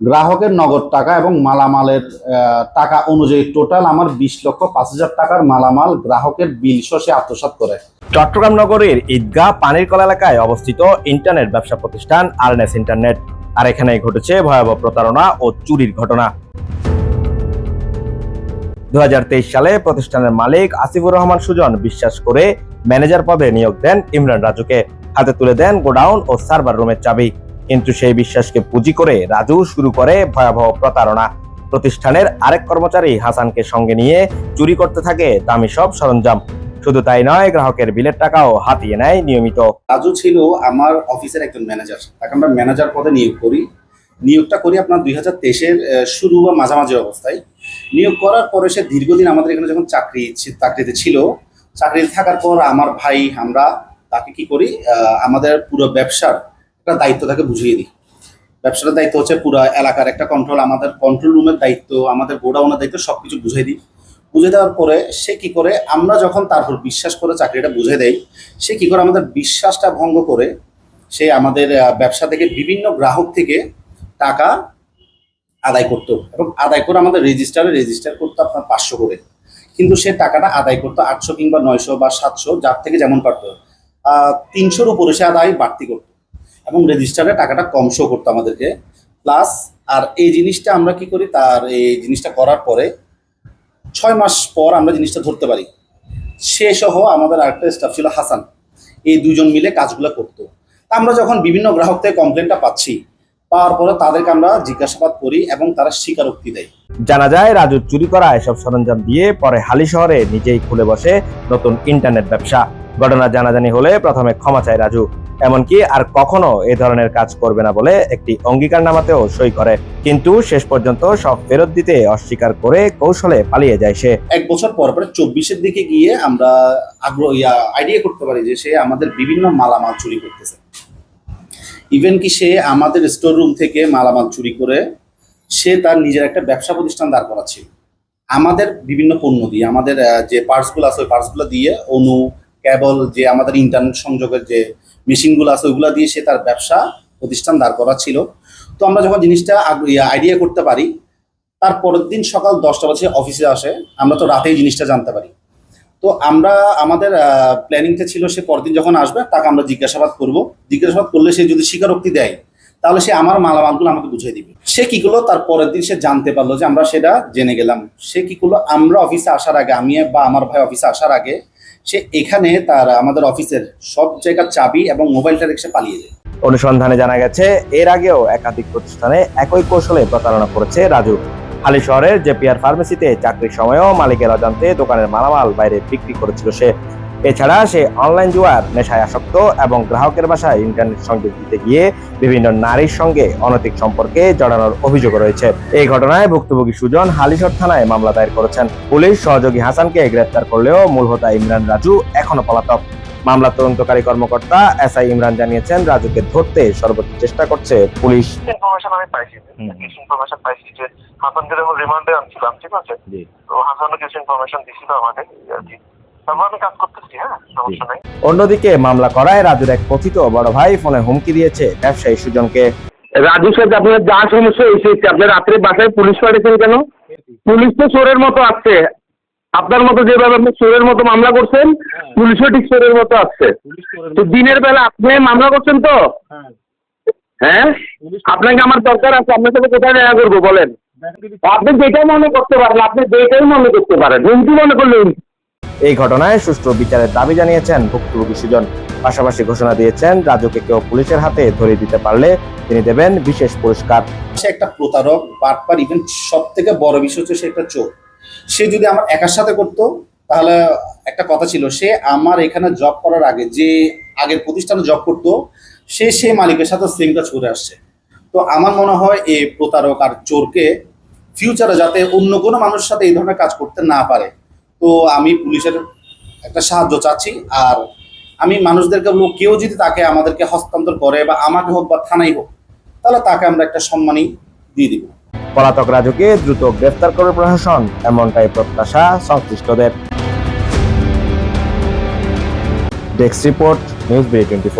গ্রাহকের নগদ টাকা এবং মালামালের টাকা অনুযায়ী টোটাল আমার বিশ লক্ষ পাঁচ হাজার টাকার মালামাল গ্রাহকের বিল সে আত্মসাৎ করে। চট্টগ্রাম নগরীর ঈদগাহ পানিরকল এলাকায় অবস্থিত ইন্টারনেট ব্যবসা প্রতিষ্ঠান আরএনএস ইন্টারনেট। আর এখানে ঘটেছে ভয়াবহ প্রতারণা ও চুরির ঘটনা। দু হাজার তেইশ সালে প্রতিষ্ঠানের মালিক আসিফুর রহমান সুজন বিশ্বাস করে ম্যানেজার পদে নিয়োগ দেন ইমরান রাজুকে। হাতে তুলে দেন গোডাউন ও সার্ভার রুমের চাবি। কিন্তু সেই বিশ্বাসকে পুঁজি করে রাজু শুরু করে ভয়াবহ প্রতারণা। প্রতিষ্ঠানের আরেক কর্মচারী হাসানকে সঙ্গে নিয়ে চুরি করতে থাকে দামি সব সরঞ্জাম। শুধু তাই নয়, গ্রাহকের বিলের টাকাও হাতিয়ে নেয় নিয়মিত। রাজু ছিল আমার অফিসের একজন ম্যানেজার। তাকে আমরা ম্যানেজার পদে নিয়োগ করি। নিয়োগটা করি আপনার দুই হাজার তেইশের শুরু বা মাঝামাঝি অবস্থায়। নিয়োগ করার পরে সে দীর্ঘদিন আমাদের এখানে যখন চাকরি চাকরিতে ছিল, চাকরিতে থাকার পর আমার ভাই, আমরা তাকে কি করি আমাদের পুরো ব্যবসার একটা দায়িত্ব তাকে বুঝিয়ে দিই। ব্যবসার দায়িত্ব হচ্ছে পুরো এলাকার একটা কন্ট্রোল আমাদের কন্ট্রোল রুমের দায়িত্ব, আমাদের গোডাউনের দায়িত্ব, সবকিছু বুঝিয়ে দিই। বুঝে দেওয়ার পরে সে কি করে, আমরা যখন তারপর বিশ্বাস করে চাকরিটা বুঝে দেয় সে কি করে আমাদের বিশ্বাসটা ভঙ্গ করে, সে আমাদের ব্যবসা থেকে বিভিন্ন গ্রাহক থেকে টাকা আদায় করতো এবং আদায় করে আমাদের রেজিস্টারে রেজিস্টার করতো আপনার পাঁচশো করে। কিন্তু সে টাকাটা আদায় করতো আটশো কিংবা নয়শো বা সাতশো, যার থেকে যেমন পারতো। তিনশোর উপরে সে আদায় বাড়তি করতো। এবং রেজিস্টারে টাকাটা কম শো করতো আমাদেরকে। প্লাস আর এই জিনিসটা আমরা কি করি, তার এই জিনিসটা করার পরে ছয় মাস পর আমরা জিনিসটা ধরতে পারি। সে সহ আমাদের আরেকটা স্টাফ ছিল হাসান। এই দুজন মিলে কাজগুলো করতো। আমরা যখন বিভিন্ন গ্রাহক থেকে কমপ্লেনটা পাচ্ছি, পাওয়ার পরে তাদেরকে আমরা জিজ্ঞাসাবাদ করি এবং তারা স্বীকারোক্তি দেয়। জানা যায়, রাজু চুরি করা এসব সরঞ্জাম দিয়ে পরে হালি শহরে নিজেই খুলে বসে নতুন ইন্টারনেট ব্যবসা। ঘটনা জানাজানি হলে প্রথমে ক্ষমা চায় রাজু। এমনকি আর কখনো এ ধরনের কাজ করবে না বলে একটি অঙ্গীকারনামাতেও সই করে। কিন্তু শেষ পর্যন্ত সব ফেরত দিতে অস্বীকার করে কৌশলে পালিয়ে যায় সে। এক বছর পর পরে চব্বিশের দিকে গিয়ে আমরা আগ্রহ আইডিয়া করতে পারি যে সে আমাদের বিভিন্ন মালামাল চুরি করতেছে। ইভেন কি সে আমাদের স্টোর রুম থেকে মালামাল চুরি করে সে তার নিজের একটা ব্যবসা প্রতিষ্ঠান দাঁড় করাচ্ছিল। আমাদের বিভিন্ন পণ্য দিয়ে, আমাদের যে পার্টসগুলো আছে, ওই পার্টসগুলো দিয়ে অনু কেবল যে আমাদের ইন্টারনেট সংযোগের যে মেশিনগুলো আছে, ওইগুলো দিয়ে সে তার ব্যবসা প্রতিষ্ঠান দাঁড় করা ছিল তো আমরা যখন জিনিসটা আইডিয়া করতে পারি, তার পরের দিন সকাল দশটা বাজে অফিসে আসে, আমরা তো রাতেই জিনিসটা জানতে পারি। তো আমরা, আমাদের প্ল্যানিংটা ছিল সে পরদিন যখন আসবে, তাকে আমরা জিজ্ঞাসাবাদ করব। জিজ্ঞাসাবাদ করলে সে যদি স্বীকারোক্তি দেয়, তাহলে সে আমার মালামালগুলো আমাকে বুঝিয়ে দিবে। সে কি করল, তার পরের দিন সে জানতে পারল যে আমরা সেটা জেনে গেলাম। সে কি করল, আমরা অফিসে আসার আগে, আমি বা আমার ভাই অফিসে আসার আগে সে এখানে তার আমাদের অফিসের সব জায়গার চাবি এবং মোবাইলটা রেখে পালিয়ে যায়। অনুসন্ধানে জানা গেছে, এর আগেও একাধিক প্রতিষ্ঠানে একই কৌশলে প্রতারণা করেছে রাজু। হালি শহরের জেপিআর ফার্মেসিতে চাকরির সময়ও মালিকের অজান্তে দোকানের মালামাল বাইরে বিক্রি করেছিল সে। এছাড়া সে অনলাইন জুয়ার নেশায় আসক্ত এবং গ্রাহকের বাসায় ইন্টারনেট সংযোগ দিতে গিয়ে বিভিন্ন নারীর সঙ্গে অনৈতিক সম্পর্কে জড়ানোর অভিযোগ রয়েছে। এই ঘটনায় ভুক্তভোগী সুজন হালিশহর থানায় মামলা দায়ের করেছেন। পুলিশ সহযোগী হাসানকে গ্রেফতার করলেও মূল হোতা ইমরান রাজু এখনও পলাতক। মামলা তদন্তকারী কর্মকর্তা এস আই ইমরান জানিয়েছেন রাজুকে ধরতে সর্বোচ্চ চেষ্টা করছে পুলিশ। ইনফরমেশন আমি পাইছি কিছু ইনফরমেশন পাইছি যে হাসানকে যখন রিমান্ডে আনছিলাম ঠিক আছে? তো হাসানও কিছু ইনফরমেশন দিছিল আমাকে আর কি। হ্যাঁ? সমস্যা নাই। অন্যদিকে মামলা করায় রাজুর এক কথিত বড় ভাই ফোনে হুমকি দিয়েছে ব্যবসায়ী সুজনকে। রাজুর সাথে আপনার যা সমস্যা হয়েছে আপনি রাত্রে বাসায় পুলিশ পাঠিয়েছেন কেন? পুলিশ তো চোরের মতো আসছে আপনার মতো যেভাবে আপনি চোরের মতো মামলা করছেন পুলিশও ঠিক চোরের মতো আসছে তো দিনের বেলা আপনি মামলা করছেন তো? হ্যাঁ। আপনাকে আমার দরকার আছে আপনার সাথে কোথায় দেখা করব বলেন? আপনি যেটাই মনে করতে পারেন আপনি যেটাই মনে করতে পারেন। হুমকি মনে করলেন এই ঘটনায় সুষ্ঠু বিচারের দাবি জানিয়েছেন ভুক্তভোগী সুজন। পাশাপাশি ঘোষণা দিয়েছেন, রাজুকে কেউ পুলিশের হাতে ধরিয়ে দিতে পারলে তিনি দেবেন বিশেষ পুরস্কার। সে একটা প্রতারক, বাটপার ইভেন সব থেকে বড় বিষয় হচ্ছে সে একটা চোর। সে যদি আমার একার সাথে করতো, তাহলে একটা কথা ছিল, সে আমার এখানে জব করার আগে, যে আগের প্রতিষ্ঠানে জব করতো, সে সে মালিকের সাথে সেম কাজ করে আসছে। তো আমার মনে হয় এই প্রতারক আর চোরকে ফিউচারে যাতে অন্য কোনো মানুষের সাথে এই ধরনের কাজ করতে না পারে। তো আমি পুলিশের একটা সাহায্য চাচ্ছি, আর আমি মানুষদেরকে বলব, কেউ যদি তাকে আমাদেরকে হস্তান্তর করে বা আমাকে হোক বা থানাই হোক, তাহলে তাকে আমরা একটা সম্মানই দিয়ে দিব। পলাতক রাজুকে দ্রুত গ্রেফতার করবে প্রশাসন, এমনটাই প্রত্যাশা সংশ্লিষ্টদের। Desk report, news B twenty